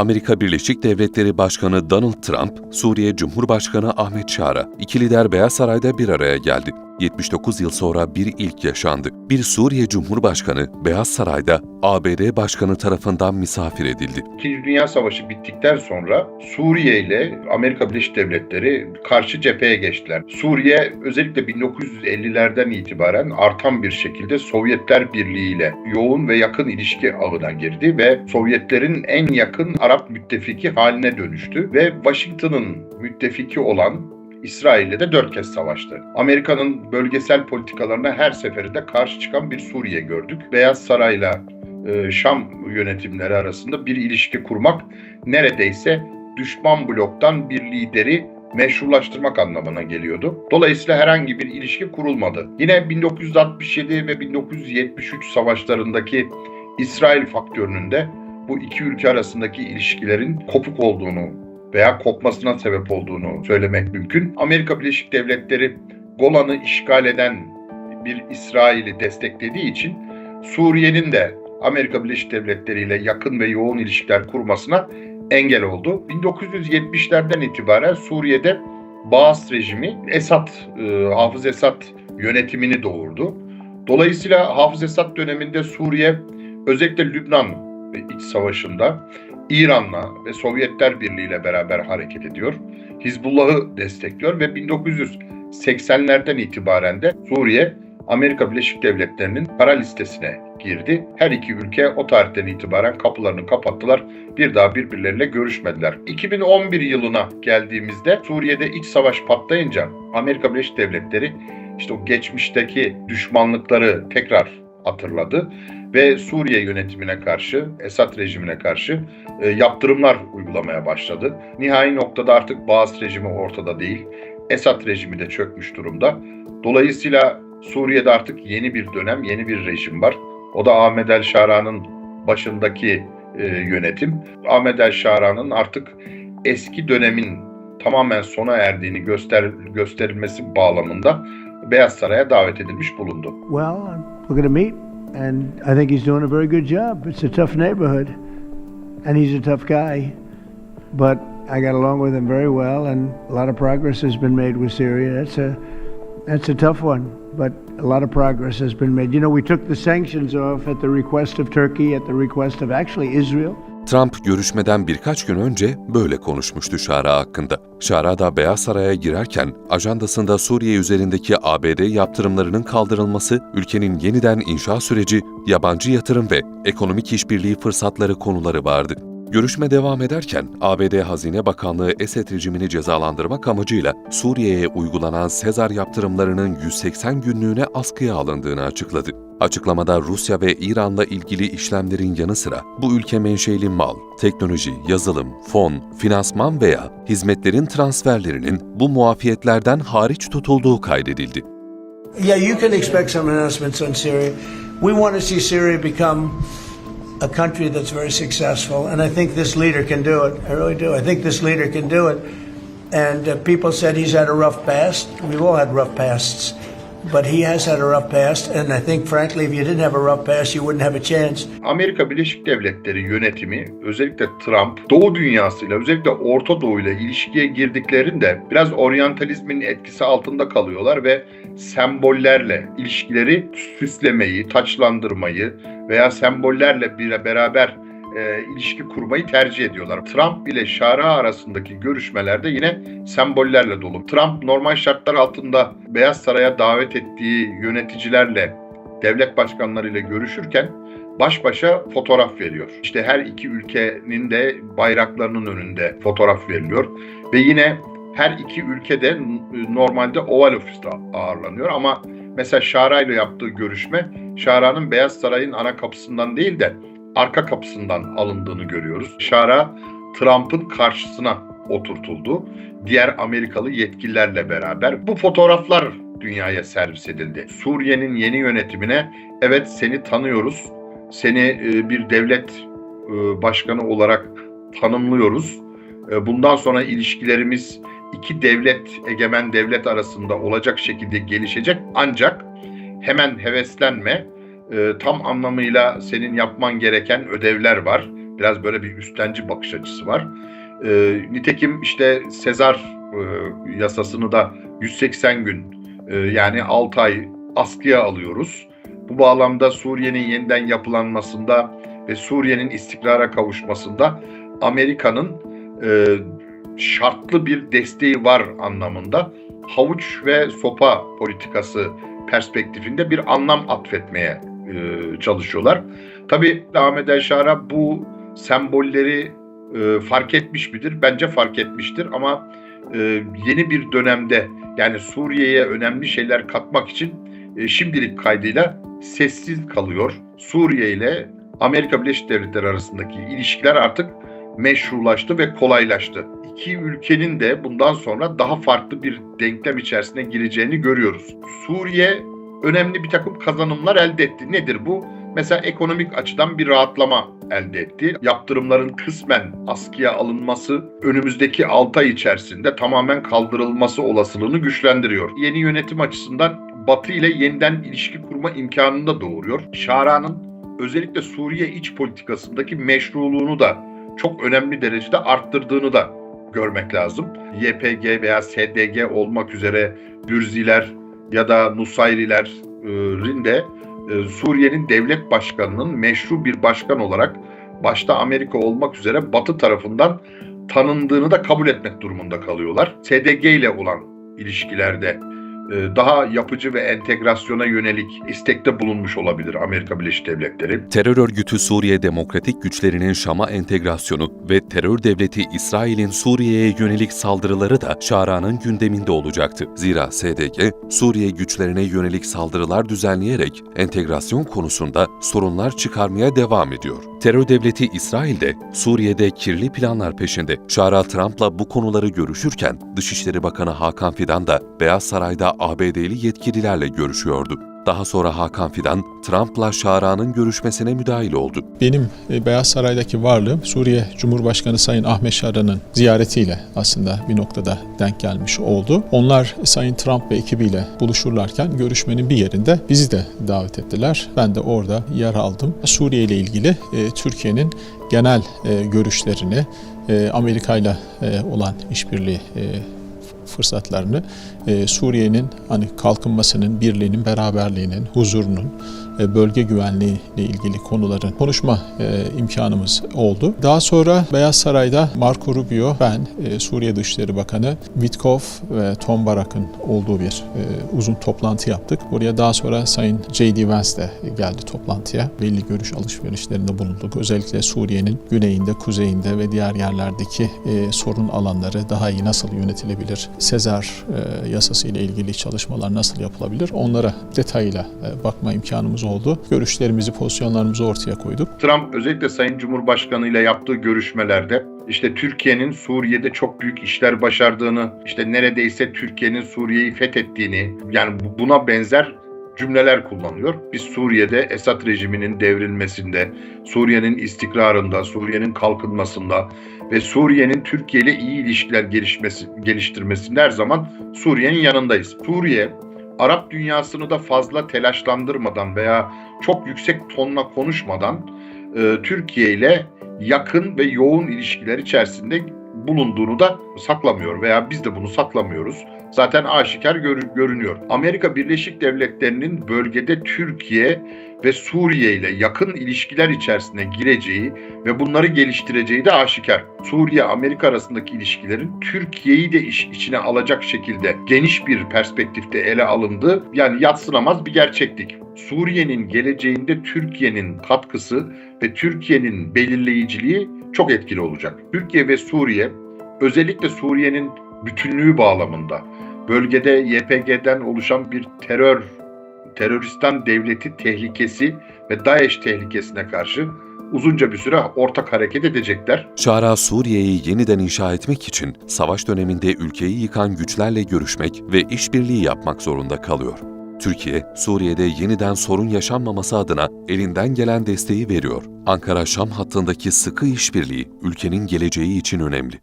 Amerika Birleşik Devletleri Başkanı Donald Trump, Suriye Cumhurbaşkanı Ahmet Şara, iki lider Beyaz Saray'da bir araya geldi. 79 yıl sonra bir ilk yaşandı. Bir Suriye Cumhurbaşkanı Beyaz Saray'da ABD Başkanı tarafından misafir edildi. İkinci Dünya Savaşı bittikten sonra Suriye ile Amerika Birleşik Devletleri karşı cepheye geçtiler. Suriye özellikle 1950'lerden itibaren artan bir şekilde Sovyetler Birliği ile yoğun ve yakın ilişki ağına girdi ve Sovyetlerin en yakın Arap müttefiki haline dönüştü ve Washington'ın müttefiki olan İsrail'le de dört kez savaştı. Amerika'nın bölgesel politikalarına her seferinde karşı çıkan bir Suriye gördük. Beyaz Saray'la e, Şam yönetimleri arasında bir ilişki kurmak neredeyse düşman bloktan bir lideri meşrulaştırmak anlamına geliyordu. Dolayısıyla herhangi bir ilişki kurulmadı. Yine 1967 ve 1973 savaşlarındaki İsrail faktörünün de bu iki ülke arasındaki ilişkilerin kopuk olduğunu veya kopmasına sebep olduğunu söylemek mümkün. Amerika Birleşik Devletleri Golan'ı işgal eden bir İsrail'i desteklediği için Suriye'nin de Amerika Birleşik Devletleri ile yakın ve yoğun ilişkiler kurmasına engel oldu. 1970'lerden itibaren Suriye'de Baas rejimi Esad, e, Hafız Esad yönetimini doğurdu. Dolayısıyla Hafız Esad döneminde Suriye özellikle Lübnan iç savaşında İran'la ve Sovyetler Birliği ile beraber hareket ediyor. Hizbullah'ı destekliyor ve 1980'lerden itibaren de Suriye Amerika Birleşik Devletleri'nin para listesine girdi. Her iki ülke o tarihten itibaren kapılarını kapattılar. Bir daha birbirleriyle görüşmediler. 2011 yılına geldiğimizde Suriye'de iç savaş patlayınca Amerika Birleşik Devletleri işte o geçmişteki düşmanlıkları tekrar hatırladı ve Suriye yönetimine karşı, Esad rejimine karşı e, yaptırımlar uygulamaya başladı. Nihai noktada artık Baas rejimi ortada değil. Esad rejimi de çökmüş durumda. Dolayısıyla Suriye'de artık yeni bir dönem, yeni bir rejim var. O da Ahmed El Şara'nın başındaki e, yönetim. Ahmed El Şara'nın artık eski dönemin tamamen sona erdiğini göster gösterilmesi bağlamında Beyaz Saray'a davet edilmiş bulundu. Well, we're going meet, and I think he's doing a very good job. It's a tough neighborhood, and he's a tough guy. But I got along with him very well, and a lot of progress has been made with Syria. That's a that's a tough one, but a lot of progress has been made. You know, we took the sanctions off at the request of Turkey, at the request of actually Israel. Trump görüşmeden birkaç gün önce böyle konuşmuştu Şara hakkında. Şara da Beyaz Saray'a girerken ajandasında Suriye üzerindeki ABD yaptırımlarının kaldırılması, ülkenin yeniden inşa süreci, yabancı yatırım ve ekonomik işbirliği fırsatları konuları vardı. Görüşme devam ederken ABD Hazine Bakanlığı Esed rejimini cezalandırmak amacıyla Suriye'ye uygulanan Sezar yaptırımlarının 180 günlüğüne askıya alındığını açıkladı. Açıklamada Rusya ve İran'la ilgili işlemlerin yanı sıra bu ülke menşeli mal, teknoloji, yazılım, fon, finansman veya hizmetlerin transferlerinin bu muafiyetlerden hariç tutulduğu kaydedildi. Yeah, you can expect some announcements on Syria. We want to see Syria become a country that's very successful, and I think this leader can do it. I really do. I think this leader can do it. And uh, people said he's had a rough past. We've all had rough pasts. But he has had a rough past, and I think, frankly, if you didn't have a rough past, you wouldn't have a chance. Amerika Birleşik Devletleri yönetimi özellikle Trump Doğu dünyasıyla özellikle Orta Doğu ile ilişkiye girdiklerinde biraz oryantalizmin etkisi altında kalıyorlar ve sembollerle ilişkileri süslemeyi, taçlandırmayı veya sembollerle beraber e, ilişki kurmayı tercih ediyorlar. Trump ile Şara arasındaki görüşmelerde yine sembollerle dolu. Trump normal şartlar altında Beyaz Saray'a davet ettiği yöneticilerle, devlet başkanlarıyla görüşürken baş başa fotoğraf veriyor. İşte her iki ülkenin de bayraklarının önünde fotoğraf veriliyor ve yine her iki ülkede normalde Oval Ofis'te ağırlanıyor ama mesela Şara ile yaptığı görüşme Şara'nın Beyaz Saray'ın ana kapısından değil de arka kapısından alındığını görüyoruz. Şara Trump'ın karşısına oturtuldu. Diğer Amerikalı yetkililerle beraber bu fotoğraflar dünyaya servis edildi. Suriye'nin yeni yönetimine evet seni tanıyoruz. Seni e, bir devlet e, başkanı olarak tanımlıyoruz. E, Bundan sonra ilişkilerimiz iki devlet, egemen devlet arasında olacak şekilde gelişecek. Ancak hemen heveslenme. E, Tam anlamıyla senin yapman gereken ödevler var Biraz böyle bir üstenci bakış açısı var. E, nitekim işte Sezar e, yasasını da 180 gün e, yani 6 ay askıya alıyoruz. Bu bağlamda Suriye'nin yeniden yapılanmasında ve Suriye'nin istikrara kavuşmasında Amerika'nın e, şartlı bir desteği var anlamında havuç ve sopa politikası perspektifinde bir anlam atfetmeye e, çalışıyorlar. Tabii Ahmet El bu sembolleri e, fark etmiş midir? Bence fark etmiştir ama e, yeni bir dönemde yani Suriye'ye önemli şeyler katmak için e, şimdilik kaydıyla sessiz kalıyor. Suriye ile Amerika Birleşik Devletleri arasındaki ilişkiler artık meşrulaştı ve kolaylaştı. İki ülkenin de bundan sonra daha farklı bir denklem içerisine gireceğini görüyoruz. Suriye önemli bir takım kazanımlar elde etti. Nedir bu? Mesela ekonomik açıdan bir rahatlama elde etti. Yaptırımların kısmen askıya alınması önümüzdeki 6 ay içerisinde tamamen kaldırılması olasılığını güçlendiriyor. Yeni yönetim açısından Batı ile yeniden ilişki kurma imkanını da doğuruyor. Şara'nın özellikle Suriye iç politikasındaki meşruluğunu da çok önemli derecede arttırdığını da görmek lazım. YPG veya SDG olmak üzere Dürziler ya da Nusayrilerin de e, Suriye'nin devlet başkanının meşru bir başkan olarak başta Amerika olmak üzere Batı tarafından tanındığını da kabul etmek durumunda kalıyorlar. SDG ile olan ilişkilerde daha yapıcı ve entegrasyona yönelik istekte bulunmuş olabilir Amerika Birleşik Devletleri. Terör örgütü Suriye Demokratik Güçlerinin Şam'a entegrasyonu ve terör devleti İsrail'in Suriye'ye yönelik saldırıları da Şara'nın gündeminde olacaktı. Zira SDG, Suriye güçlerine yönelik saldırılar düzenleyerek entegrasyon konusunda sorunlar çıkarmaya devam ediyor. Terör devleti İsrail de Suriye'de kirli planlar peşinde. Şara Trump'la bu konuları görüşürken Dışişleri Bakanı Hakan Fidan da Beyaz Saray'da ABD'li yetkililerle görüşüyordu. Daha sonra Hakan Fidan, Trump'la Şara'nın görüşmesine müdahil oldu. Benim e, Beyaz Saray'daki varlığım Suriye Cumhurbaşkanı Sayın Ahmet Şara'nın ziyaretiyle aslında bir noktada denk gelmiş oldu. Onlar Sayın Trump ve ekibiyle buluşurlarken görüşmenin bir yerinde bizi de davet ettiler. Ben de orada yer aldım. Suriye ile ilgili e, Türkiye'nin genel e, görüşlerini, Amerika ile olan işbirliği fırsatlarını e, Suriye'nin hani kalkınmasının, birliğinin, beraberliğinin, huzurunun, bölge güvenliği ile ilgili konuların konuşma e, imkanımız oldu. Daha sonra Beyaz Saray'da Marco Rubio, ben, e, Suriye Dışişleri Bakanı Witkoff ve Tom Barak'ın olduğu bir e, uzun toplantı yaptık. Buraya daha sonra Sayın J.D. Vance de geldi toplantıya. Belli görüş alışverişlerinde bulunduk. Özellikle Suriye'nin güneyinde, kuzeyinde ve diğer yerlerdeki e, sorun alanları daha iyi nasıl yönetilebilir? Sezar e, yasası ile ilgili çalışmalar nasıl yapılabilir? Onlara detayıyla e, bakma imkanımız oldu. Görüşlerimizi, pozisyonlarımızı ortaya koyduk. Trump özellikle Sayın Cumhurbaşkanı ile yaptığı görüşmelerde işte Türkiye'nin Suriye'de çok büyük işler başardığını, işte neredeyse Türkiye'nin Suriye'yi fethettiğini, yani bu- buna benzer cümleler kullanıyor. Biz Suriye'de Esad rejiminin devrilmesinde, Suriye'nin istikrarında, Suriye'nin kalkınmasında ve Suriye'nin Türkiye ile iyi ilişkiler gelişmesi, geliştirmesinde her zaman Suriye'nin yanındayız. Suriye Arap dünyasını da fazla telaşlandırmadan veya çok yüksek tonla konuşmadan e, Türkiye ile yakın ve yoğun ilişkiler içerisinde bulunduğunu da saklamıyor veya biz de bunu saklamıyoruz. Zaten aşikar gör- görünüyor. Amerika Birleşik Devletleri'nin bölgede Türkiye ve Suriye ile yakın ilişkiler içerisine gireceği ve bunları geliştireceği de aşikar. Suriye-Amerika arasındaki ilişkilerin Türkiye'yi de iş içine alacak şekilde geniş bir perspektifte ele alındığı yani yatsınamaz bir gerçeklik. Suriye'nin geleceğinde Türkiye'nin katkısı ve Türkiye'nin belirleyiciliği çok etkili olacak. Türkiye ve Suriye özellikle Suriye'nin bütünlüğü bağlamında bölgede YPG'den oluşan bir terör teröristan devleti tehlikesi ve DAEŞ tehlikesine karşı uzunca bir süre ortak hareket edecekler. Şara Suriye'yi yeniden inşa etmek için savaş döneminde ülkeyi yıkan güçlerle görüşmek ve işbirliği yapmak zorunda kalıyor. Türkiye, Suriye'de yeniden sorun yaşanmaması adına elinden gelen desteği veriyor. Ankara-Şam hattındaki sıkı işbirliği ülkenin geleceği için önemli.